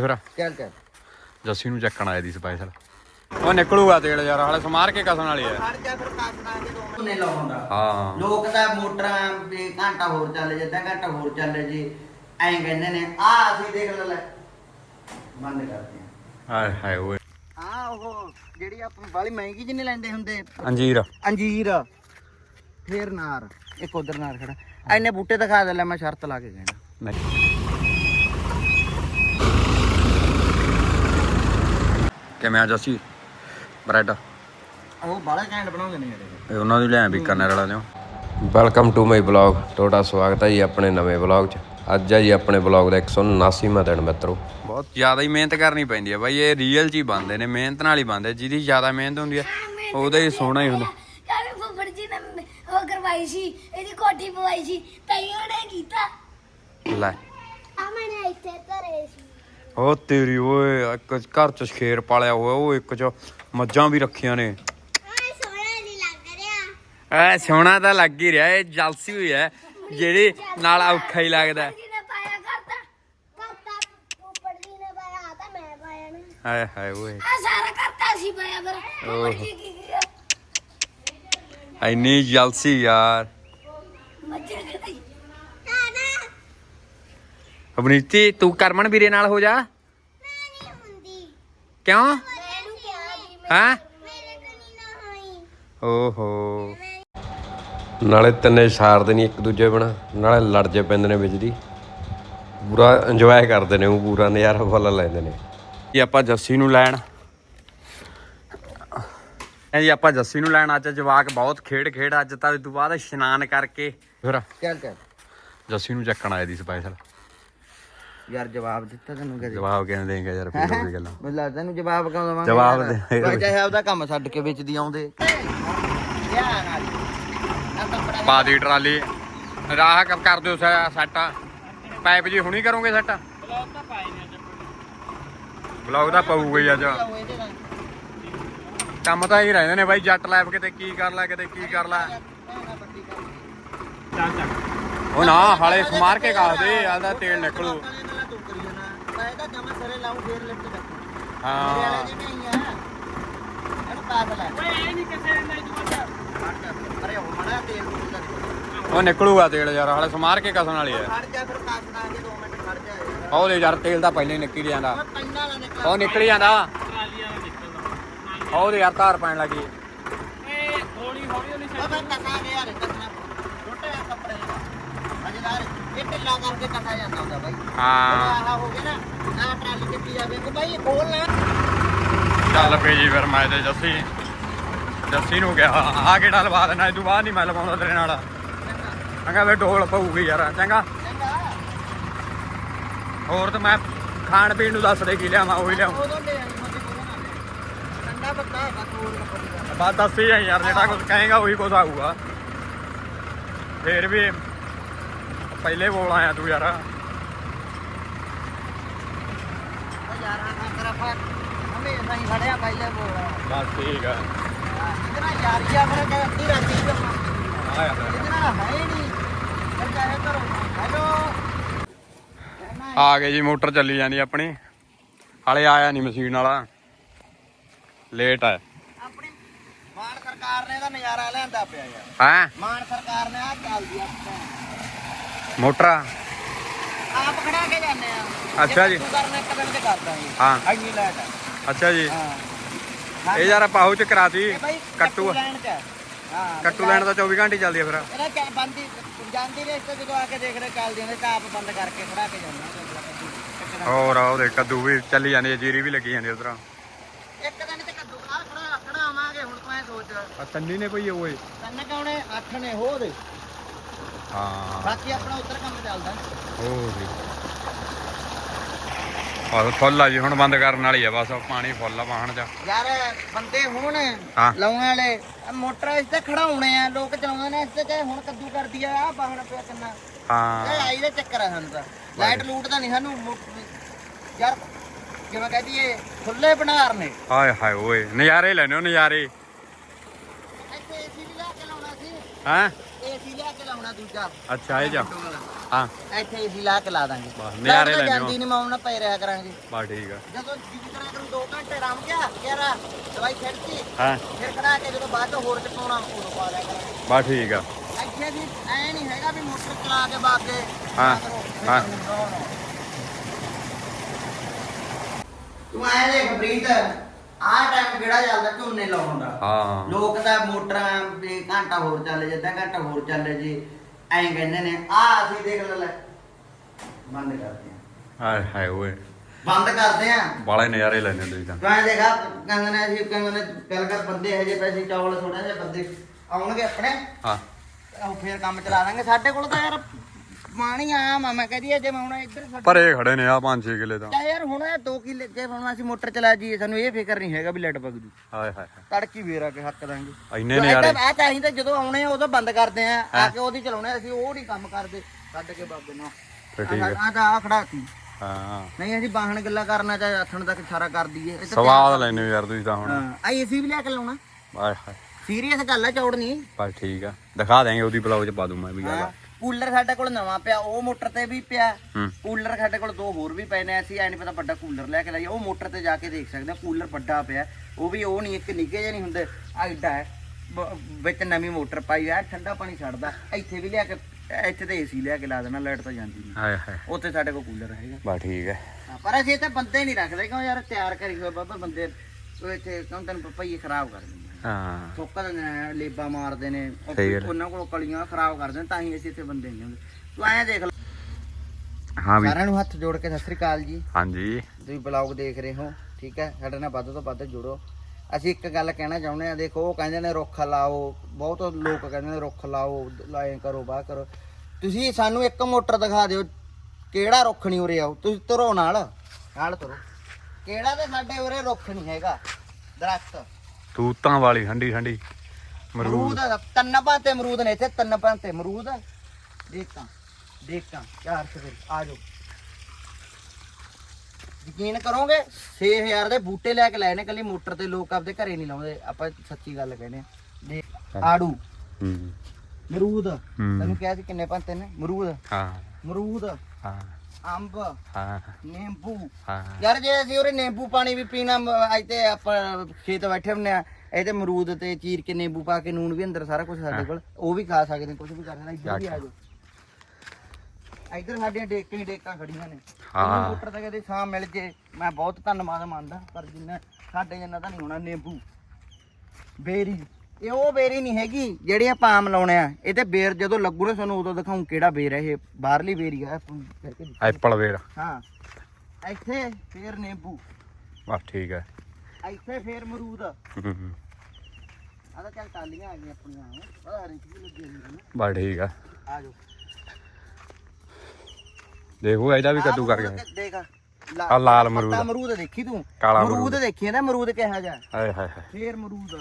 ਫਿਰ। ਚੱਲ ਚੱਲ। ਜੱਸੀ ਨੂੰ ਚੱਕਣ ਆਏ ਦੀ ਸਪੈਸ਼ਲ ਉਹ ਨਿਕਲੂਗਾ ਤੇਲ ਯਾਰ ਹਾਲੇ ਸਮਾਰ ਕੇ ਕਸਣ ਵਾਲੀ ਹੈ ਹਟ ਜਾ ਫਿਰ ਕੱਸਦਾ ਕਿ ਦੋ ਮਿੰਟ ਨੇ ਲਾਉਂਦਾ ਹਾਂ। ਲੋਕ ਤਾਂ ਮੋਟਰਾਂ ਵੀ ਘੰਟਾ ਹੋਰ ਚੱਲ ਜੇ ਅੱਧਾ ਘੰਟਾ ਹੋਰ ਚੱਲ ਜੇ। ਐਂ ਕਹਿੰਦੇ ਨੇ ਆ ਅਸੀਂ ਦੇਖ ਲੈ ਲੈ। ਬੰਦ ਕਰਦੇ ਹਾਏ ਹਾਏ ਓਏ। ਆ ਉਹ ਜਿਹੜੀ ਆਪਾਂ ਬਾਲੀ ਮਹਿੰਗੀ ਜਿੰਨੇ ਲੈਂਦੇ ਹੁੰਦੇ। ਅੰਜੀਰ। ਅੰਜੀਰ। ਫੇਰ ਨਾਰ। ਇੱਕ ਉਧਰ ਨਾਰ ਖੜਾ। ਐਨੇ ਬੂਟੇ ਦਿਖਾ ਦੇ ਲੈ ਮੈਂ ਸ਼ਰਤ ਲਾ ਕੇ ਕਹਿਣਾ। ਨਹੀਂ। ਕਿਵੇਂ ਆ ਜੱਸੀ? ਬ੍ਰੈਡ? ਉਹ ਬਾਲਾ ਘੈਂਟ ਬਣਾਉਂਦੇ ਨੇ ਜਿਹੜੇ ਇਹ। ਉਹਨਾਂ ਦੀ ਲੈ ਵੀ ਕਰਨਰ ਵਾਲਾ ਨੇ। ਵੈਲਕਮ ਟੂ ਮਾਈ ਬਲੌਗ ਤੁਹਾਡਾ ਸਵਾਗਤ ਹੈ ਜੀ ਆਪਣੇ ਨਵੇਂ ਬਲੌਗ 'ਚ। ਅੱਜ ਹੈ ਜੀ ਆਪਣੇ ਬਲੌਗ ਦਾ 179ਵਾਂ ਦਿਨ ਮਿੱਤਰੋ। ਬਹੁਤ ਜ਼ਿਆਦਾ ਹੀ ਮਿਹਨਤ ਕਰਨੀ ਪੈਂਦੀ ਹੈ ਬਾਈ ਇਹ ਰੀਅਲ ਚ ਹੀ ਬਣਦੇ ਨੇ ਮਿਹਨਤ ਨਾਲ ਹੀ ਬਣਦੇ ਜਿਹਦੀ ਜ਼ਿਆਦਾ ਮਿਹਨਤ ਹੁੰਦੀ ਹੈ ਉਹਦਾ ਹੀ ਸੋਹਣਾ ਹੀ ਹੁੰਦਾ। ਕਾਵੇਂ ਫੁੱਫੜ ਜੀ ਨੇ ਉਹ ਕਰਵਾਈ ਸੀ ਇਹਦੀ ਕੋਠੀ ਪਵਾਈ ਸੀ ਤਈ ਉਹਨੇ ਕੀਤਾ। ਲੈ। ਆ ਮੈਨੇ ਇੱਥੇ ਧਰੇ ਸੀ। ਉਹ ਤੇਰੀ ਓਏ ਇੱਕ ਘਰ ਚ ਸ਼ੇਰ ਪਾਲਿਆ ਹੋਇਆ ਉਹ ਇੱਕ ਚ ਮੱਝਾਂ ਵੀ ਰੱਖੀਆਂ ਨੇ। ਆ ਸੋਹਣਾ ਨਹੀਂ ਲੱਗ ਰਿਹਾ। ਐ ਸੋਹਣਾ ਤਾਂ ਲੱਗ ਹੀ ਰਿਹਾ ਇਹ ਜਲਸੀ ਹੋਈ ਹੈ ਜਿਹੜੀ ਨਾਲ ਔਖਾ ਹੀ ਲੱਗਦਾ। ਜੀ ਨੇ ਪਾਇਆ ਕਰਤਾ ਕਰਤਾ ਫੁੱਫੜ ਜੀ ਨੇ ਪਾਇਆ ਤਾਂ ਮੈਂ ਪਾਇਆ ਨਾ। ਹਾਏ ਹਾਏ ਓਏ। ਆ ਸਾਰਾ ਕਰਤਾ ਸੀ ਪਾਇਆ ਫਿਰ। ਜੀ ਕੀ ਜਲਸੀ ਯਾਰ ਮੱਝਾਂ ਕਢਾਈ ਨਾ ਨਾ ਅਬਨੀਤੀ ਤੂੰ ਕਰਮਨ ਵੀਰੇ ਨਾਲ ਹੋ ਜਾ। ਮੈਂ ਨਹੀਂ ਹੁੰਦੀ ਕਿਉਂ? ਮੈਨੂੰ ਕਿਹਾ ਜੀ ਹਾਂ? ਮੇਰੇ ਕਨੀ ਨਾ ਹੋਈ ਓਹੋ। ਨਾਲੇ ਤਿੰਨੇ ਸਾਰਦੇ ਨਹੀਂ ਇੱਕ ਦੂਜੇ ਬਣਾ ਨਾਲੇ ਲੜ ਜੇ ਪੈਂਦੇ ਨੇ ਵਿੱਚ ਦੀ। ਪੂਰਾ ਇੰਜੋਏ ਕਰਦੇ ਨੇ ਉਹ ਪੂਰਾ ਨਜ਼ਾਰਾ ਫੁੱਲ ਲੈਂਦੇ ਨੇ। ਜੀ ਆਪਾਂ ਜੱਸੀ ਨੂੰ ਲੈਣ। ਇਹ ਜੀ ਆਪਾਂ ਜੱਸੀ ਨੂੰ ਲੈਣ ਅੱਜ ਜਵਾਕ ਬਹੁਤ ਖੇਡ ਖੇਡ ਅੱਜ ਤਾਂ ਇਸ ਤੋਂ ਬਾਅਦ ਇਸ਼ਨਾਨ ਕਰਕੇ। ਫਿਰ? ਚੱਲ ਚੱਲ। ਜੱਸੀ ਨੂੰ ਚੱਕਣ ਆਏ ਦੀ ਸਪੈਸ਼ਲ ਯਾਰ ਜਵਾਬ ਦਿੱਤਾ ਤੈਨੂੰ ਕਦੇ? ਜਵਾਬ ਕਿਵੇਂ ਦੇਂਗੇ ਯਾਰ ਫਿਰ ਕੋਈ ਗੱਲਾਂ। ਮੈਨੂੰ ਲੱਗਦਾ ਤੈਨੂੰ ਜਵਾਬ ਕਿਉਂ ਦਵਾਂਗੇ ਜਵਾਬ? ਦੇ। ਭਾਈ ਚਾਹੇ ਆਪਦਾ ਕੰਮ ਛੱਡ ਕੇ ਵਿੱਚ ਦੀ ਆਉਂਦੇ। ਨਾਲ ਪਾ ਦੀ ਟਰਾਲੀ। ਰਾਹ ਕ- ਕਰ ਦਿਓ ਸੈੱਟ। ਪਾਈਪ ਜੀ ਹੁਣੀ ਕਰੋਗੇ ਸੈੱਟ? ਬਲੌਗ ਤਾਂ ਪਊਗਾ ਹੀ ਅੱਜ। ਕੰਮ ਤਾਂ ਹੀ ਰਹਿੰਦੇ ਨੇ ਬਾਈ ਜੱਟ ਲੈਬ ਕਿਤੇ ਕੀ ਕਰ ਲੈ ਕਿਤੇ ਕੀ ਕਰ ਲੈ। ਉਹ ਨਾ ਹਾਲੇ ਸਮਾਰ ਕੇ ਕਾਸ ਦੇ ਆਦਾ ਤੇਲ ਨਿਕਲੂ। ਜਮਾ ਸਰੇ ਲਾਉਂ ਫੇਰ ਲਿਫਟ ਕਰ ਮੇਰੇ ਹਾਂ ਵਾਲੇ ਜਿਵੇਂ ਹੀ ਆ। ਇਹਨੂੰ ਪਾਗਲ ਹੈ ਓਏ ਐ ਨਹੀਂ ਕਿਸੇ ਨੇ ਜੂਆ ਅਰੇ ਉਹ ਮੜਾ ਤੇਲ ਤੂਲ ਦਾ ਉਹ ਨਿਕਲੂਗਾ ਤੇਲ ਯਾਰ ਹਾਲੇ ਸਮਾਰ ਕੇ ਕਸਣ ਵਾਲੀ ਹੈ। ਖੜ ਜਾ ਫਿਰ ਕੱਸ ਦਾਂਗੇ 2 ਮਿੰਟ ਖੜ ਜਾ ਯਾਰ। ਉਹ ਲੈ ਯਾਰ ਤੇਲ ਤਾਂ ਪਹਿਲਾਂ ਹੀ ਨਿਕਲ ਜਾਂਦਾ। ਉਹ ਨਿਕਲ ਜਾਂਦਾ। ਉਹ ਯਾਰ ਧਾਰ ਪੈਣ ਲੱਗੀ। ਓਏ ਮੈਂ ਕਸਾ ਗਿਆ ਯਾਰ ਕਸਣਾ। ਛੋਟੇ ਆ ਕੱਪੜੇ। ਮਜ਼ੇਦਾਰ ਇਹ ਢਿੱਲਾ ਕਰਕੇ ਕਸਾ ਜਾਂਦਾ ਹੁੰਦਾ ਬਾਈ। ਹਾਂ। ਆਹ ਹੋ ਗਿਆ ਨਾ ਆਹ ਟਰਾਲੀ ਕਿੱਤੀ ਜਾਵੇ ਕਿ ਬਾਈ ਇਹ ਖੋਲ ਨਾ ਚੱਲ ਪਈ ਜੀ ਫਿਰ ਮੈਂ ਤੇ ਜੱਸੀ ਜੱਸੀ ਨੂੰ ਕਿਹਾ ਆ ਕਿਹੜਾ ਲਵਾ ਦੇਣਾ ਇਹ ਤੋਂ ਬਾਅਦ ਨਹੀਂ ਮੈਂ ਲਵਾਉਂਦਾ ਤੇਰੇ ਨਾਲ। ਚੰਗਾ ਵੇ ਢੋਲ ਪਊਗੀ ਯਾਰ ਚੰਗਾ। ਹੋਰ ਤਾਂ ਮੈਂ ਖਾਣ ਪੀਣ ਨੂੰ ਦੱਸ ਦੇ ਕੀ ਲਿਆਵਾਂ ਉਹੀ ਲਿਆਉਂ। ਉਦੋਂ ਲੈ ਆਈ ਮੱਝ ਕੋਲ ਨਾ। ਠੰਡਾ ਬੱਤਾ ਹੈ ਬਸ ਦੱਸ ਹੀ ਯਾਰ ਜਿਹੜਾ ਕੁਝ ਕਹੇਗਾ ਉਹੀ ਕੁਝ ਆਊਗਾ। ਫੇਰ ਵੀ ਪਹਿਲੇ ਬੋਲ ਆਇਆ ਤੂੰ ਯਾਰ। ਆ ਤਰਫ ਹਮੇਸ਼ਾ ਹੀ ਖੜਿਆ ਪਹਿਲੇ ਬੋਲ। ਬਸ ਠੀਕ ਆ। ਇਤਨਾ ਯਾਰੀ ਆ ਫਿਰ ਕਿ ਅੱਧੀ ਰਾਤੀ ਜਮਾ ਆ ਯਾਰ ਇਤਨਾ ਹੈ ਹੀ ਨਹੀਂ। ਫਿਰ ਚਾਹੇ ਕਰੋ ਹੈਲੋ। ਆ ਗਏ ਜੀ ਮੋਟਰ ਚੱਲੀ ਜਾਂਦੀ ਆਪਣੀ। ਹਾਲੇ ਆਇਆ ਨਹੀਂ ਮਸ਼ੀਨ ਵਾਲਾ। ਲੇਟ ਆ। ਆਪਣੀ ਮਾਨ ਸਰਕਾਰ ਨੇ ਇਹਦਾ ਨਜ਼ਾਰਾ ਲੈਂਦਾ ਪਿਆ ਯਾਰ। ਹੈ? ਮਾਨ ਸਰਕਾਰ ਨੇ ਆ ਚੱਲਦੀ ਆ। ਮੋਟਰ। ਆਪ ਖੜਾ ਕੇ ਜਾਂਦੇ ਆ। ਅੱਛਾ ਜੀ। ਤੂੰ ਕਰਨਾ ਇੱਕ ਦਿਨ ਤੇ ਕਰ ਦਾਂਗੇ ਹਾਂ। ਇੰਨੀ ਲਾਈਟ ਆ। ਅੱਛਾ ਜੀ। ਹਾਂ। ਇਹ ਯਾਰ ਪਾਹੂ ਚ ਕਰਾਤੀ। ਕੱਟੂ ਕੱਟੂ ਲੈਣ ਤਾਂ 24 ਘੰਟੇ ਚੱਲਦੀ ਆ ਫਿਰ। ਇਹਦਾ ਕਿਆ ਬੰਦੀ ਜਾਂਦੀ ਨੇ ਇੱਥੇ ਜਦੋਂ ਆ ਕੇ ਦੇਖ ਰਹੇ ਚੱਲਦੀ ਨੇ ਤਾਂ ਆਪ ਬੰਦ ਕਰਕੇ ਖੜਾ ਕੇ ਜਾਂਦਾ ਹੋਰ ਆ ਉਹਦੇ ਕੱਦੂ ਵੀ ਚੱਲੀ ਜਾਂਦੀ ਜੀਰੀ ਵੀ ਲੱਗੀ ਜਾਂਦੀ ਉਧਰ। ਇੱਕ ਦਿਨ ਤੇ ਕੱਦੂ ਆ ਖੜਾ ਖੜਾ ਆਵਾਂਗੇ ਹੁਣ ਤੂੰ ਐ ਸੋਚ। ਆ ਤੰਨੀ ਨੇ ਪਈ ਓਏ ਕੰਨ ਕਾਉਣੇ ਅੱਠ ਨੇ ਹੋ ਦੇ ਹਾਂ। ਬਾਕੀ ਆਪਣਾ ਉੱਧਰ ਕੰਮ ਚੱਲਦਾ। ਹੋ ਗਈ ਆਹ ਫੁੱਲ ਆ ਜੀ ਹੁਣ ਬੰਦ ਕਰਨ ਵਾਲੀ ਆ ਬਸ ਪਾਣੀ ਫੁੱਲ ਆ ਵਾਹਣ ਚ ਯਾਰ ਬੰਦੇ ਹੋਣ ਹਾਂ। ਲਾਉਣ ਵਾਲੇ ਆਹ ਮੋਟਰਾਂ ਇਸ ਤੇ ਖੜਾਉਣੇ ਆ ਲੋਕ ਚਲਾਉਂਦੇ ਨੇ ਇਸ ਤੇ ਚਾਹੇ ਹੁਣ ਕੱਦੂ ਕਰਦੀ ਆ ਆ ਬਾਹਣ ਪਿਆ ਕਿੰਨਾ। ਇਹ ਹਾਂ ਆਈ ਦੇ ਚੱਕਰ ਆ ਸਾਨੂੰ ਤਾਂ। ਲਾਈਟ ਲੂਟ ਤਾਂ ਨਹੀਂ ਸਾਨੂੰ ਮੋ- ਯਾਰ ਜਿਵੇਂ ਕਹਦੀ ਏ ਖੁੱਲੇ ਭੰਡਾਰ ਨੇ। ਹਾਏ ਹਾਏ ਓਏ ਨਜ਼ਾਰੇ ਲੈਣੇ ਨਜ਼ਾਰੇ। ਇੱਥੇ ਏਸੀ ਵੀ ਲਿਆ ਕੇ ਲਾਉਣਾ ਸੀ। ਹੈਂ? ਦੂਜਾ। ਅੱਛਾ ਇਹ ਜਾ। ਵਾਲਾ। ਹਾਂ। ਇੱਥੇ ਏਸੀ ਲਾ ਕੇ ਲਾ ਦਾਂਗੇ। ਬਸ, ਨਜ਼ਾਰੇ ਤਾਂ ਲੈਣੇ ਜਾਂਦੀ ਨਹੀਂ ਮਾਉਣਾ ਪੈ ਰਿਹਾ ਕਰਾਂਗੇ। ਬਾ ਠੀਕ ਆ। ਜਦੋਂ ਜਿੱਦੀ ਤਰ੍ਹਾਂ ਕਰੂ 2 ਘੰਟੇ ਆਰਾਮ ਗਿਆ ਯਾਰ ਦਵਾਈ ਛੱਡਤੀ ਹਾਂ। ਫਿਰ ਖੜਾ ਕੇ ਜਦੋਂ ਬਾਅਦ ਚੋਂ ਹੋਰ ਚ ਪਾਉਣਾ ਉਦੋਂ ਪਾ ਲਿਆ ਕਰਾਂਗੇ। ਬਾ ਠੀਕ ਆ। ਇੱਥੇ ਵੀ ਐ ਨਹੀਂ ਹੈਗਾ ਵੀ ਮੋਟਰ ਚਲਾ ਕੇ ਬਾਅਦ ਕੇ ਹਾਂ, ਹਾਂ। ਤੂੰ ਐ ਦੇਖ ਪ੍ਰੀਤ ਆਹ ਟਾਈਮ ਕਿਹੜਾ ਚੱਲਦਾ ਝੋਨੇ ਲਾਉਣ ਦਾ? ਹਾਂ। ਲੋਕ ਤਾਂ ਮੋਟਰਾਂ ਵੀ ਘੰਟਾ ਹੋਰ ਚੱਲ ਜੇ ਅੱਧਾ ਘੰਟਾ ਹੋਰ ਚੱਲ ਜੇ। ਐਂ ਕਹਿੰਦੇ ਨੇ ਆ ਅਸੀਂ ਦੇਖ ਲੈ ਲੈ। ਬੰਦ ਕਰਦੇ ਆ। ਹਾਏ ਹਾਏ ਓਏ। ਬੰਦ ਕਰਦੇ ਆ। ਬਾਲੇ ਨਜ਼ਾਰੇ ਲੈਣੇ ਤੁਸੀਂ ਤਾਂ। ਐਂ ਦੇਖਾ ਕਹਿੰਦੇ ਨੇ ਅਸੀਂ ਕਹਿੰਦੇ ਨੇ ਗੱਲ ਕਰ ਬੰਦੇ ਹਜੇ ਪੈਸੇ ਚਾਵਲ ਥੋੜਾ ਜਿਹਾ ਬੰਦੇ ਆਉਣਗੇ ਆਪਣੇ। ਹਾਂ। ਉਹ ਫੇਰ ਕੰਮ ਚਲਾ ਦਾਂਗੇ ਸਾਡੇ ਕੋਲ ਤਾਂ ਯਾਰ। ਪਾਣੀ ਆ ਮੈਂ ਕਹਦੀ ਜੇ ਮੈਂ ਹੁਣ ਇੱਧਰ ਸਾਡੇ ਪਰ ਖੜੇ ਨੇ ਆ 5-6 ਕਿੱਲੇ ਤਾਂ। ਯਾਰ ਹੁਣ 2 ਕਿੱਲੇ ਜੇ ਹੁਣ ਅਸੀਂ ਮੋਟਰ ਚਲਾ ਜੀਏ ਸਾਨੂੰ ਇਹ ਫਿਕਰ ਨਹੀਂ ਹੈਗਾ ਵੀ ਲਾਈਟ ਜੂ ਹਾਏ ਹਾਏ ਹਾਏ। ਤੜਕੀ ਵੇਰਾ ਕੇ ਹੱਕ ਦਾਂਗੇ। ਇੰਨੇ ਨਜ਼ਾਰੇ ਆ ਚਾਹੀਦਾ ਜਦੋਂ ਆਉਣੇ ਆ ਉਦੋਂ ਬੰਦ ਕਰਦੇ ਆ ਆ ਕੇ ਉਹਦੀ ਚਲਾਉਣੇ ਆ, ਅਸੀਂ ਉਹ ਨਹੀਂ ਕੰਮ ਕਰਦੇ ਛੱਡ ਕੇ ਬਾਬੇ ਨਾਲ ਫਿਰ ਠੀਕ ਹੈ। ਆ ਤਾਂ ਆ ਖੜਾ ਸੀ ਹਾਂ। ਨਹੀਂ ਅਸੀਂ ਬਾਹਣ ਗੱਲਾਂ ਕਰਨਾ ਚਾਹੇ ਆਥਣ ਤੱਕ ਇਸ਼ਾਰਾ ਕਰ ਦਈਏ ਇਹ ਤਾਂ ਸਵਾਦ ਲੈਣੇ ਯਾਰ ਤੁਸੀਂ ਤਾਂ ਹੁਣ। ਹਾਂ। ਆ ਏਸੀ ਵੀ ਲਿਆ ਕੇ ਲਾਉਣਾ। ਹਾਏ ਹਾਏ। ਸੀਰੀਅਸ ਗੱਲ ਆ ਚੌੜ ਨਹੀਂ। ਬਸ ਠੀਕ ਆ। ਦਿਖਾ ਦੇਂਗੇ ਉਹਦੀ ਬਲੌਗ ਚ ਪਾ ਦੂੰ ਮੈਂ ਵੀ ਗੱਲ। ਹਾਂ, ਕੂਲਰ ਸਾਡੇ ਕੋਲ ਨਵਾਂ ਪਿਆ ਉਹ ਮੋਟਰ ਤੇ ਵੀ ਪਿਆ। ਕੂਲਰ ਸਾਡੇ ਕੋਲ ਦੋ ਹੋਰ ਵੀ ਪਏ ਨੇ ਅਸੀਂ ਐ ਨਹੀਂ ਪਤਾ ਵੱਡਾ ਕੂਲਰ ਲੈ ਕੇ ਲਾਈਏ ਉਹ ਮੋਟਰ ਤੇ ਜਾ ਕੇ ਦੇਖ ਸਕਦੇ ਆ ਕੂਲਰ ਵੱਡਾ ਪਿਆ। ਉਹ ਵੀ ਉਹ ਨਹੀਂ ਇੱਕ ਨਿੱਕੇ ਜਿਹੇ ਨਹੀਂ ਹੁੰਦੇ ਆ ਏਡਾ ਹੈ ਬ- ਵਿੱਚ ਨਵੀਂ ਮੋਟਰ ਪਾਈ ਆ ਠੰਡਾ ਪਾਣੀ ਛੱਡਦਾ ਇੱਥੇ ਵੀ ਲਿਆ ਕੇ ਇੱਥੇ ਤੇ ਏਸੀ ਲਿਆ ਕੇ ਲਾ ਦੇਣਾ ਲਾਈਟ ਤਾਂ ਜਾਂਦੀ ਨਹੀਂ ਹਾਏ ਹਾਏ ਉੱਥੇ ਸਾਡੇ ਕੋਲ ਕੂਲਰ ਹੈਗਾ। ਬਸ ਠੀਕ ਹੈ। ਪਰ ਅਸੀਂ ਤਾਂ ਬੰਦੇ ਨਹੀਂ ਰੱਖਦੇ ਕਿਉਂ ਯਾਰ ਤਿਆਰ ਕਰੀ ਹੋਏ ਬਾਬਾ ਬੰਦੇ ਉਹ ਇੱਥੇ ਕਿਉਂ ਤੈਨੂੰ ਪਪਈਏ ਖਰਾਬ ਕਰ ਦਿੰਦੇ ਆ। ਹਾਂ। ਥੁੱਕ ਦਿੰਦੇ ਨੇ ਲੇਬਾ ਮਾਰਦੇ ਨੇ। ਉਹ ਸਹੀ ਗੱਲ। ਉਹਨਾਂ ਕੋਲ ਕਲੀਆਂ ਖਰਾਬ ਕਰਦੇ ਨੇ ਤਾਂ ਹੀ ਅਸੀਂ ਇੱਥੇ ਬੰਦੇ ਨਹੀਂ ਹੁੰਦੇ। ਤੂੰ ਐਂ ਦੇਖ ਲੈ। ਹਾਂ ਵੀ। ਸਾਰਿਆਂ ਨੂੰ ਹੱਥ ਜੋੜ ਕੇ ਸਤਿ ਸ੍ਰੀ ਅਕਾਲ ਜੀ। ਹਾਂਜੀ। ਤੁਸੀਂ ਬਲੌਗ ਦੇਖ ਰਹੇ ਹੋ ਠੀਕ ਹੈ? ਸਾਡੇ ਨਾਲ ਵੱਧ ਤੋਂ ਵੱਧ ਜੁੜੋ। ਅਸੀਂ ਇੱਕ ਗੱਲ ਕਹਿਣਾ ਚਾਹੁੰਦੇ ਆ ਦੇਖੋ ਉਹ ਕਹਿੰਦੇ ਨੇ ਰੁੱਖ ਲਾਓ ਬਹੁਤ ਲੋਕ ਕਹਿੰਦੇ ਨੇ ਰੁੱਖ ਲਾਓ ਲਾਏ ਕਰੋ ਬਾਹ ਕਰੋ। ਤੁਸੀਂ ਸਾਨੂੰ ਇੱਕ ਮੋਟਰ ਦਿਖਾ ਦਿਓ ਕਿਹੜਾ ਰੁੱਖ ਨਹੀਂ ਉਰੇ ਆਓ ਤੁਸੀਂ ਤੁਰੋ ਨਾਲ ਨਾਲ ਤੁਰੋ। ਕਿਹੜਾ ਤੇ ਸਾਡੇ ਉਰੇ ਰੁੱਖ ਨਹੀਂ ਹੈਗਾ ਦਰਖਤ। ਤੂਤਾਂ ਵਾਲੀ ਠੰਡੀ ਠੰਡੀ ਮਰੂਦ। ਅਮਰੂਦ ਤਿੰਨ ਭਾਂਤੇ ਅਮਰੂਦ ਨੇ ਇੱਥੇ ਤਿੰਨ ਭਾਂਤੇ ਅਮਰੂਦ ਦੇਖਾਂ ਦੇਖਾਂ ਚਾਰ ਸਵੇਰ ਆ ਜਾਓ। ਯਕੀਨ ਕਰੋਗੇ 6000 ਦੇ ਬੂਟੇ ਲੈ ਕੇ ਲਾਏ ਨੇ ਕੱਲੀ ਮੋਟਰ ਤੇ ਲੋਕ ਆਪਦੇ ਘਰੇ ਨਹੀਂ ਲਾਉਂਦੇ ਆਪਾਂ ਸੱਚੀ ਗੱਲ ਕਹਿੰਦੇ ਆ ਦੇਖ ਆੜੂ। ਹੂੰ। ਹੂੰ। ਤੈਨੂੰ ਕਿਹਾ ਸੀ ਕਿੰਨੇ ਭਾਂਤੇ ਨੇ? ਅਮਰੂਦ ਹਾਂ। ਅਮਰੂਦ ਹਾਂ। ਅੰਬ ਹਾਂ। ਨਿੰਬੂ। ਹਾਂ। ਯਾਰ ਜੇ ਅਸੀਂ ਉਰੇ ਨਿੰਬੂ ਪਾਣੀ ਵੀ ਪੀਣਾ ਮ- ਅੱਜ ਤੇ ਆਪਾਂ ਖੇਤ ਬੈਠੇ ਹੁੰਨੇ ਆ ਇਹ ਤੇ ਅਮਰੂਦ ਤੇ ਚੀਰ ਕੇ ਨਿੰਬੂ ਪਾ ਕੇ ਨੂਨ ਵੀ ਅੰਦਰ ਸਾਰਾ ਕੁਝ ਸਾਡੇ ਕੋਲ ਉਹ ਵੀ ਖਾ ਸਕਦੇ ਕੁਝ ਵੀ ਕਰ ਸਕਦੇ ਇੱਧਰ ਵੀ ਆ ਜਾਓ। ਇੱਧਰ ਸਾਡੀਆਂ ਡੇਕਾਂ ਹੀ ਡੇਕਾਂ ਖੜੀਆਂ ਨੇ। ਹਾਂ। ਹਾਂ ਮੋਟਰ ਤੇ ਕਦੇ ਸਾਹ ਮਿਲ ਜੇ ਮੈਂ ਬਹੁਤ ਧੰਨਵਾਦ ਮੰਨਦਾ ਪਰ ਜਿੰਨਾ ਸਾਡੇ ਜਿੰਨਾ ਤਾਂ ਨਹੀਂ ਹੋਣਾ ਨਿੰਬੂ। ਬੇਰੀ। ਇਹ ਉਹ ਬੇਰੀ ਨਹੀਂ ਹੈਗੀ ਜਿਹੜੀ ਆਪਾਂ ਆਮ ਲਾਉਣੇ ਆ। ਇਹ ਤੇ ਬੇਰ ਜਦੋਂ ਲੱਗੂ ਨਾ ਸਾਨੂੰ ਉਦੋਂ ਦਿਖਾਉਂ ਕਿਹੜਾ ਬੇਰ ਹੈ ਇਹ। ਬਾਹਰਲੀ ਬੇਰੀ ਆ। ਐਪਲ ਵੇਰ ਹਾਂ। ਇੱਥੇ ਫੇਰ ਨਿੰਬੂ। ਬਸ ਠੀਕ ਹੈ। ਇੱਥੇ ਫੇਰ ਆ ਹੂੰ। ਤਾਂ ਚੱਲ ਟਾਲੀਆਂ ਆ ਗਈਆਂ ਆਪਣੀਆਂ। ਪਤਾ ਰਿੰਚ ਵੀ ਲੱਗੀ ਹੋਈ ਹੈ ਬਸ ਠੀਕ ਆ। ਆ ਜਾਓ। ਦੇਖੋ ਇਹਦਾ ਵੀ ਕੱਦੂ ਆਹ ਕਰ ਗਿਆ ਦੇਖ ਆਹ ਲਾਲ ਅਮਰੂਦ। ਪੱਤਾ ਅਮਰੂਦ ਦੇਖੀ ਤੂੰ? ਅਮਰੂਦ। ਦੇਖੀ ਨਾ ਅਮਰੂਦ ਕਿਹਾ ਜਾ ਹਾਏ ਹਾਏ। ਫੇਰ ਅਮਰੂਦ।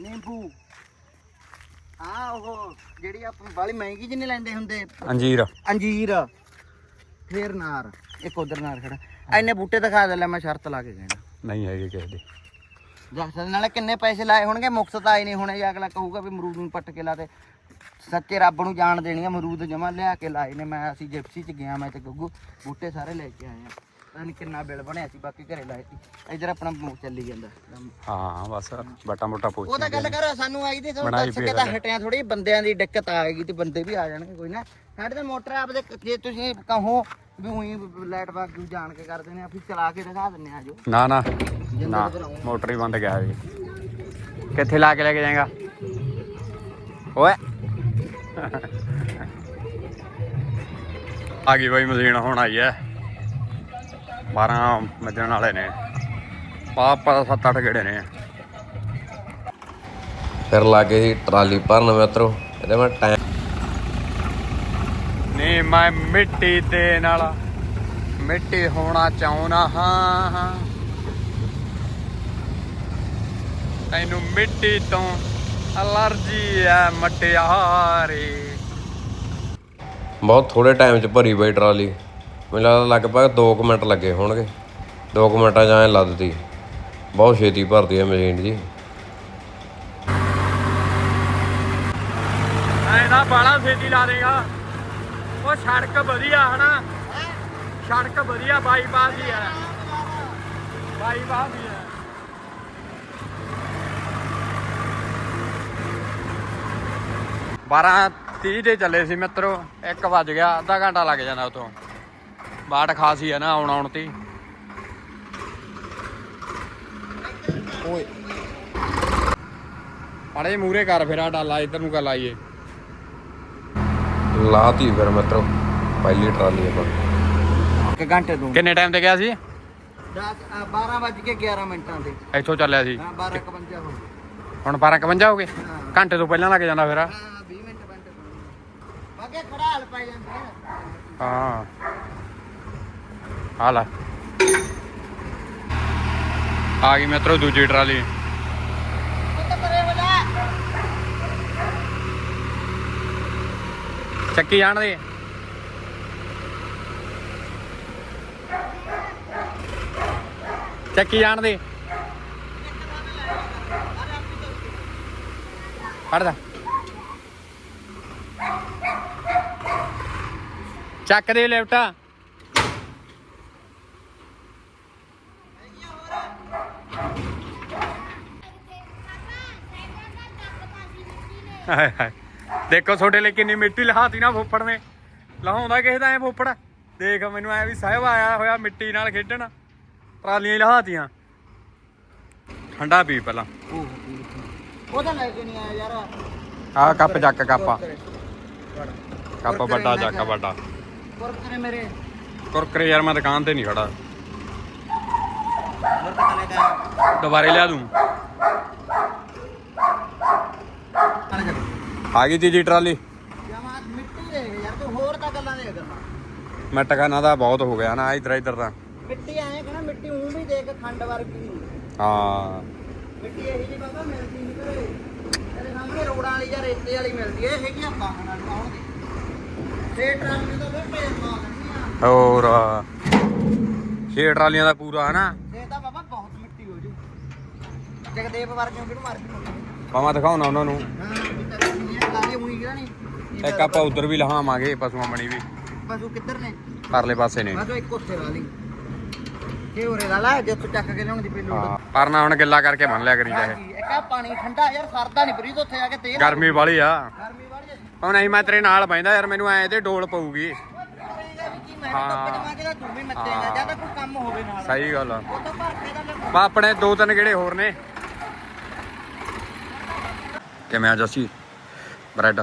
ਨਿੰਬੂ। ਆ ਉਹ ਜਿਹੜੀ ਆਪਾਂ ਬਾਲੀ ਮਹਿੰਗੀ ਜਿੰਨੇ ਲੈਂਦੇ ਹੁੰਦੇ। ਅੰਜੀਰ। ਅੰਜੀਰ। ਫੇਰ ਨਾਰ। ਇੱਕ ਉਧਰ ਨਾਰ ਖੜਾ। ਐਨੇ ਬੂਟੇ ਦਿਖਾ ਦੇ ਲੈ ਮੈਂ ਸ਼ਰਤ ਲਾ ਕੇ ਕਹਿਣਾ। ਨਹੀਂ ਹੈਗੇ ਕਿਸੇ ਦੇ। ਜਖਤ ਨਾਲੇ ਕਿੰਨੇ ਪੈਸੇ ਲਾਏ ਹੋਣਗੇ ਮੁਕਤ ਆਏ ਨਹੀਂ ਹੋਣੇ। ਜਾਂ ਅਗਲਾ ਕਹੂਗਾ ਵੀ ਅਮਰੂਦ ਨੂੰ ਪੱਟ ਕੇ ਲਾ ਤੇ ਸੱਚੇ ਰੱਬ ਨੂੰ ਜਾਣ ਦੇਣੀ ਆ ਅਮਰੂਦ ਜਮਾ ਲਿਆ ਕੇ ਲਾਏ ਨੇ। ਮੈਂ ਅਸੀਂ ਜਿਪਸੀ ਚ ਗਿਆ ਮੈਂ ਤੇ ਗੱਗੂ ਬੂਟੇ ਸਾਰੇ ਲੈ ਕੇ ਆਏ ਆ। ਪਤਾ ਨਹੀਂ ਕਿੰਨਾ ਬਿੱਲ ਬਣਿਆ ਸੀ ਬਾਕੀ ਘਰੇ ਲਾਏ ਸੀ। ਇਧਰ ਆਪਣਾ ਮੂੰਹ ਚੱਲੀ ਜਾਂਦਾ। ਹਾਂ ਬਸ ਬਟਾ ਮੋਟਾ ਪੋਚ ਉਹ ਤਾਂ ਗੱਲ ਕਰ ਸਾਨੂੰ ਆਈ ਦੀ ਤੁਹਾਨੂੰ ਬਣਾਈ ਦੱਸ ਪਈ ਕੇ ਆ ਤਾਂ ਗੱਲ। ਹਟਿਆ ਥੋੜੀ ਬੰਦਿਆਂ ਦੀ ਦਿੱਕਤ ਆਏਗੀ ਤੇ ਬੰਦੇ ਵੀ ਆ ਜਾਣਗੇ ਕੋਈ ਨਾ। ਸਾਡੇ ਤਾਂ ਮੋਟਰ ਆਪਦੇ ਜੇ ਤੁਸੀਂ ਕਹੋ ਵੀ ਉਹੀ ਲਾਈਟ ਬਾਗ ਜਾਣ ਕੇ ਕਰਦੇ ਨੇ ਅਸੀਂ ਚਲਾ ਕੇ ਦਿਖਾ ਦਿੰਨੇ ਆ ਜੋ। ਨਾ ਨਾ। ਜਿੰਦੇ ਨਾ ਤੇ ਬਣਾਓ। ਮੋਟਰ ਹੀ ਬੰਦ ਗਿਆ ਜੀ। ਕਿੱਥੇ ਲਾ ਕੇ ਲੈ ਕੇ ਜਾਏਗਾ? ਓਏ। ਆ ਗਈ ਬਈ ਮਸ਼ੀਨ ਹੁਣ ਆਈ ਐ। 12 ਵੱਜਣ ਵਾਲੇ ਨੇ। ਪਾਪਾ 7-8 ਗੇੜੇ ਨੇ। ਫਿਰ ਲੱਗੇ ਸੀ ਟਰਾਲੀ ਭਰਨ ਮਿੱਤਰੋ ਇਹਦੇ ਮੈਂ ਟਾਈਮ ਨੀ ਮੈਂ ਮਿੱਟੀ ਦੇ ਨਾਲ ਮਿੱਟੀ ਹੋਣਾ ਚਾਹੁੰਦਾ ਹਾਂ। ਹਾਂ ਤੈਨੂੰ ਮਿੱਟੀ ਤੋਂ ਅਲਰਜੀ ਐ ਮਟਿਆਰੇ। ਬਹੁਤ ਥੋੜੇ ਟਾਈਮ 'ਚ ਭਰੀ ਬਈ ਟਰਾਲੀ। ਮੈਨੂੰ ਲੱਗਦਾ ਲਗਭਗ 2 ਮਿੰਟ ਲੱਗੇ ਹੋਣਗੇ। 2 ਮਿੰਟਾਂ 'ਚ ਐਂ ਲੱਦਦੀ ਬਹੁਤ ਛੇਤੀ ਭਰਦੀ ਹੈ ਮਸ਼ੀਨ ਜੀ। ਐ ਬਾਲਾ ਛੇਤੀ ਲਾ ਦੇਗਾ। ਉਹ ਸੜਕ ਵਧੀਆ ਹਨਾ ਸੜਕ ਵਧੀਆ ਬਾਈਪਾਸ ਹੀ ਹੈ। ਬਾਈਪਾਸ ਹੀ ਹੈ। ਬਾਰਾਂ ਤੀਹ ਦੇ ਚੱਲੇ ਸੀ ਮਿੱਤਰੋ। 1 ਵੱਜ ਗਿਆ, ਅੱਧਾ ਘੰਟਾ ਲੱਗ ਜਾਂਦਾ ਉਤੋਂ। ਬਾਟ ਖਾਸੀ ਹੈ ਨਾ ਆਉਣ ਆਉਣ ਤੇ। ਓਏ। ਅੜੇ ਮੂਰੇ ਕਰ ਫੇਰਾ ਡਾਲਾ ਇੱਧਰ ਨੂੰ ਕਰ ਲਾਈਏ। ਲਾਤੀ ਫਿਰ ਮਿੱਤਰੋ ਪਹਿਲੀ ਟਰਾਲੀ ਆਪਾਂ। ਇੱਕ ਘੰਟੇ ਤੋਂ। ਕਿੰਨੇ ਟਾਈਮ ਤੇ ਗਿਆ ਸੀ? 10 12 ਵੱਜ ਕੇ 11 ਮਿੰਟਾਂ ਦੇ। ਇੱਥੋਂ ਚੱਲਿਆ ਸੀ। ਹਾਂ 12:51 ਹੋ ਗਏ। ਹੁਣ 12:51 ਹੋ ਗਏ। ਘੰਟੇ ਤੋਂ ਪਹਿਲਾਂ ਲੱਗ ਜਾਂਦਾ ਫਿਰ ਹਾਂ 20 ਮਿੰਟ ਘੰਟੇ ਤੋਂ। ਬਾਕੀ ਖੜਾ ਹਲ ਪੈ ਜਾਂਦੀ। ਹੈ ਹਾਂ। ਆ। ਲੈ ਆ ਗਈ ਮਿੱਤਰੋ ਦੂਜੀ ਟਰਾਲੀ। ਚੱਕੀ ਜਾਣ ਦੇ। ਚੱਕੀ ਜਾਣ ਦੇ। ਫੜ ਚੱਕ ਦੇ ਲੈਫਟਾ। ਹਾਏ ਹਾਏ। ਦੇਖੋ ਤੁਹਾਡੇ ਲਈ ਕਿੰਨੀ ਮਿੱਟੀ ਲਹਾਤੀ ਨਾ ਫੁੱਫੜ ਨੇ। ਲਹਾਉਂਦਾ ਕਿਸੇ ਦਾ ਐ ਫੁੱਫੜ। ਦੇਖ ਮੈਨੂੰ ਐ ਵੀ ਸਾਹਿਬ ਆਇਆ ਹੋਇਆ ਮਿੱਟੀ ਨਾਲ ਖੇਡਣ। ਟਰਾਲੀਆਂ ਲਹਾਤੀਆਂ ਠੰਡਾ ਪੀ ਪਹਿਲਾਂ। ਉਹ ਤਾਂ ਲੈ ਕੇ ਨਹੀਂ ਆਇਆ ਯਾਰ। ਆਹ ਕੱਪ ਚੱਕ ਕੱਪਾ। ਕੱਪ ਵੱਡਾ ਲੈ ਚੱਕ ਕੇ ਆ। ਵੱਡਾ। ਕੁਰਕਰੇ ਮੇਰੇ। ਕੁਰਕਰੇ ਯਾਰ ਮੈਂ ਦੁਕਾਨ ਤੇ ਨਹੀਂ ਖੜਾ। ਆ ਦੁਬਾਰੇ ਲਿਆ ਦੂੰ। ਆ ਗਈ ਤੀਜੀ ਟਰਾਲੀ। ਜਮਾ ਮਿੱਟੀ ਦੇ ਯਾਰ ਤੂੰ ਹੋਰ ਤਾਂ ਗੱਲਾਂ ਦੇ ਕਰਨਾ ਮੈਂ ਟਕਾਨਾ ਦਾ ਬਹੁਤ ਹੋ ਗਿਆ ਨਾ ਇਧਰ ਇਧਰ ਤਾਂ। ਮਿੱਟੀ ਆਏ ਕਹਿੰਦਾ ਮਿੱਟੀ ਉਹ ਵੀ ਦੇਖ ਖੰਡ ਵਰਗੀ ਹਾਂ। ਮਿੱਟੀ ਇਹੀ ਜੀ ਬਾਬਾ ਮਿਲਦੀ ਨਹੀਂ ਘਰੇ। ਤੇਰੇ ਸਾਹਮਣੇ ਰੋੜਾਂ ਵਾਲੀ ਜਾਂ ਰੇਤੇ ਵਾਲੀ ਮਿਲਦੀ ਹੈ ਇਹ ਹੈਗੀਆਂ ਬਾਹਾਂ ਨਾਲ ਆਉਣਗੇ ਤੇ ਟਰਾਲੀ ਤਾਂ ਫਿਰ ਪੇੜ ਮਾਰ ਦਿੰਦੀਆਂ ਹੋਰ। ਛੇ ਟਰਾਲੀਆਂ ਦਾ ਪੂਰਾ ਹਨਾ। ਇਹ ਤਾਂ ਬਾਬਾ ਬਹੁਤ ਮਿੱਟੀ ਹੋ ਜੂ। ਜਗਦੇਵ ਵਰਗੇ ਕਿਹਨੂੰ ਮਾਰ ਕੇ ਪਾਵਾਂ ਦਿਖਾਉਣਾ ਉਹਨਾਂ ਨੂੰ। ਇਹ ਇੱਕ ਆਪਾਂ ਉਧਰ ਵੀ ਲਹਾਵਾਂਗੇ ਪਸ਼ੂਆਂ ਬਣੀ ਵੀ। ਪਸ਼ੂ ਕਿੱਧਰ ਨੇ? ਪਰਲੇ ਪਾਸੇ ਨੇ। ਤਾਂ ਇੱਕ ਉੱਥੇ ਲਾ ਲਈ। ਇਹ ਉਰੇ ਲਾ ਲਾ ਜਿੱਥੋਂ ਚੱਕ ਕੇ ਲਿਆਉਣ ਦੀ ਪਈ ਲੋੜ। ਹਾਂ ਪਰ ਨਾ ਹੁਣ ਗਿੱਲਾ ਕਰਕੇ ਬੰਨ ਲਿਆ ਕਰੀ ਜਾਏ ਹਾਂਜੀ ਇੱਕ ਆ ਪਾਣੀ ਠੰਡਾ ਯਾਰ ਸਰਦਾ ਨਹੀਂ ਬਰੀਦ ਉੱਥੇ ਜਾ ਕੇ ਤੇਲ। ਗਰਮੀ ਵਾਲੀ ਆ। ਗਰਮੀ ਵਾਲੀ ਹੈ ਹੁਣ ਨਹੀਂ ਮੈਂ ਤੇਰੇ ਨਾਲ ਬੈਂਦਾ ਯਾਰ ਮੈਨੂੰ ਐ ਤੇ ਡੋਲ ਪਊਗੀ। ਸਹੀ ਗੱਲ ਆ। ਬਾ ਆਪਣੇ ਦੋ ਤਿੰਨ ਕਿਹੜੇ ਹੋਰ ਨੇ। ਕਿਵੇਂ ਆ ਜੱਸੀ? ਬ੍ਰੈਡ?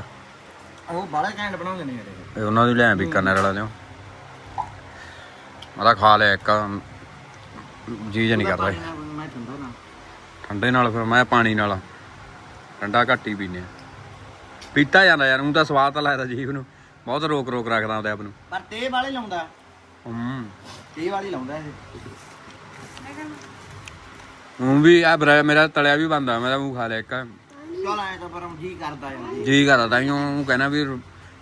ਉਹ ਬਾਲੇ ਘੈਂਟ ਬਣਾਉਂਦੇ ਨੇ ਯਾਰ ਇਹ। ਉਹਨਾਂ ਦੀ ਲੈ ਬੀਕਾਨੇਰ ਵਾਲਾ ਲਿਓ ਉਹਦਾ ਖਾ ਲਿਆ ਇੱਕ। ਜੀ ਜਿਹਾ ਨਹੀਂ ਕਰ ਰਿਹਾ ਮੈਂ ਠੰਡਾ ਨਾ। ਠੰਡੇ ਨਾਲ ਫਿਰ ਮੈਂ ਪਾਣੀ ਨਾਲ। ਠੰਡਾ ਘੱਟ ਹੀ ਪੀਨੇ ਆ। ਪੀਤਾ ਜਾਂਦਾ ਯਾਰ ਉਹ ਤਾਂ ਸਵਾਦ ਤਾਂ ਲੱਗਦਾ ਜੀਵ ਨੂੰ। ਬਹੁਤ ਰੋਕ ਰੋਕ ਰੱਖਦਾ ਉਹਦੇ ਆਪ ਨੂੰ। ਪਰ ਤੇ ਵਾਲੇ ਲਾਉਂਦਾ। ਹੂੰ। ਤੇ ਵਾਲੀ ਲਾਉਂਦਾ ਇਹ। ਹੁਣ ਵੀ ਆ ਬ੍ਰੈ ਮੇਰਾ ਤਲਿਆ ਵੀ ਬੰਦਾ ਮੈਂ ਤਾਂ ਮੂੰਹ ਖਾ ਲਿਆ ਇੱਕ। ਚਲ ਆਏ ਤਾਂ ਪਰ ਜੀ ਕਰਦਾ ਯਾਰ ਜੀ ਕਰਦਾ ਤਾਂ ਉਹ ਕਹਿਣਾ ਵੀ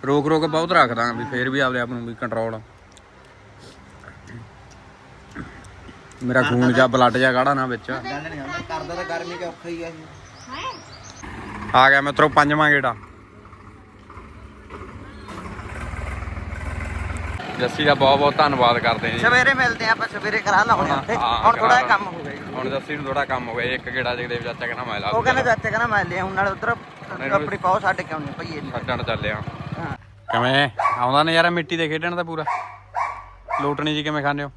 ਰੋਕ ਰੋਕ ਬਹੁਤ ਰੱਖਦਾ ਵੀ ਫੇਰ ਵੀ ਆਪਦੇ ਆਪ ਨੂੰ ਵੀ ਕੰਟਰੋਲ ਮੇਰਾ ਖੂਨ ਜਾਂ ਬਲੱਡ ਜਾਂ ਗਾੜਾ ਨਾ ਵਿੱਚ। ਗੱਲ ਨਹੀਂ ਆਉਂਦਾ ਕਰਦਾ ਤਾਂ ਗਰਮੀ ਚ ਔਖਾ ਹੀ ਆ ਇਹ ਆ ਗਿਆ ਮਿੱਤਰੋ ਪੰਜਵਾਂ ਗੇੜਾ। ਜੱਸੀ ਦਾ ਬਹੁਤ ਬਹੁਤ ਧੰਨਵਾਦ ਕਰਦੇ ਹਾਂ ਜੀ। ਸਵੇਰੇ ਮਿਲਦੇ ਆ ਆਪਾਂ ਸਵੇਰੇ ਕਰਾ ਲਾਉਣੇ ਉੱਥੇ। ਹਾਂ, ਹੁਣ ਥੋੜਾ ਜਿਹਾ ਕੰਮ ਹੋ ਗਿਆ ਜੀ। ਹੁਣ ਜੱਸੀ ਨੂੰ ਥੋੜਾ ਕੰਮ ਹੋ ਗਿਆ ਇੱਕ ਗੇੜਾ ਜਗਦੇਵ ਚਾਚਾ ਕਹਿੰਦਾ ਮੈਂ ਲਾ ਉਹ ਕਹਿੰਦਾ ਚਾਚੇ ਕਹਿੰਦਾ ਮੈਂ ਲਿਆਉਂ ਨਾਲ ਉਧਰ ਇਹਨੂੰ- ਆਪਣੀ ਪਾਉ ਛੱਡ ਕੇ ਆਉਣੀ ਭਈਏ ਨੂੰ ਛੱਡਣ ਚੱਲਿਆ ਹਾਂ। ਕਿਵੇਂ? ਆਉਂਦਾ ਨਜ਼ਾਰਾ ਮਿੱਟੀ ਦੇ ਖੇਡਣ ਦਾ ਪੂਰਾ? ਲੋਟਣੀ ਜੀ ਕਿਵੇਂ ਖਾਂਦੇ ਹੋ?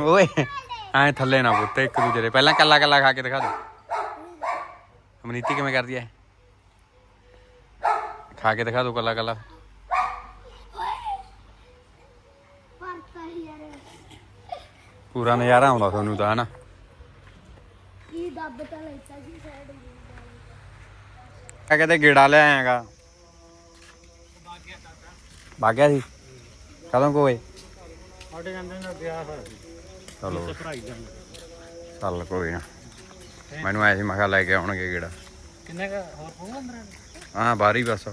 ਓਏ ਐ ਥੱਲੇ ਨਾ ਪੁੱਤੇ ਇੱਕ ਦੂਜੇ ਦੇ। ਪਹਿਲਾਂ ਕੱਲਾ ਕੱਲਾ ਖਾ ਕੇ ਦਿਖਾ ਦੋ ਅਮਨੀਤੀ ਕਿਵੇਂ ਕਰਦੀ ਐ? ਖਾ ਕੇ ਦਿਖਾ ਦੋ ਕੱਲਾ ਕੱਲਾ। ਪੂਰਾ ਨਜ਼ਾਰਾ ਆਉਂਦਾ ਤੁਹਾਨੂੰ ਤਾਂ ਹਨਾ? ਕੀ ਦੱਬ ਤਾਂ ਲੈਤਾ ਸੀ ਸਾਈਡ ਆ ਕਿਤੇ ਗੇੜਾ ਲੈ ਆਏਗਾ ਬਾਗਿਆ ਸੀ? ਕਦੋਂ ਕੋਏ ਸਾਡੇ ਜਾਂਦੇ ਨੇ ਵਿਆਹ ਚਲੋ। ਚੱਲ ਕੋਈ ਨਾ। ਮੈਨੂੰ ਐਸੀ ਮੈਂ ਕਿਹਾ ਲੈ ਕੇ ਆਉਣਗੇ ਗੇੜਾ। ਕਿੰਨੇ ਹੋਰ ਪਊਗਾ ਅੰਦਰ ਹਾਂ ਬਾਹਰ ਹੀ ਬਸ।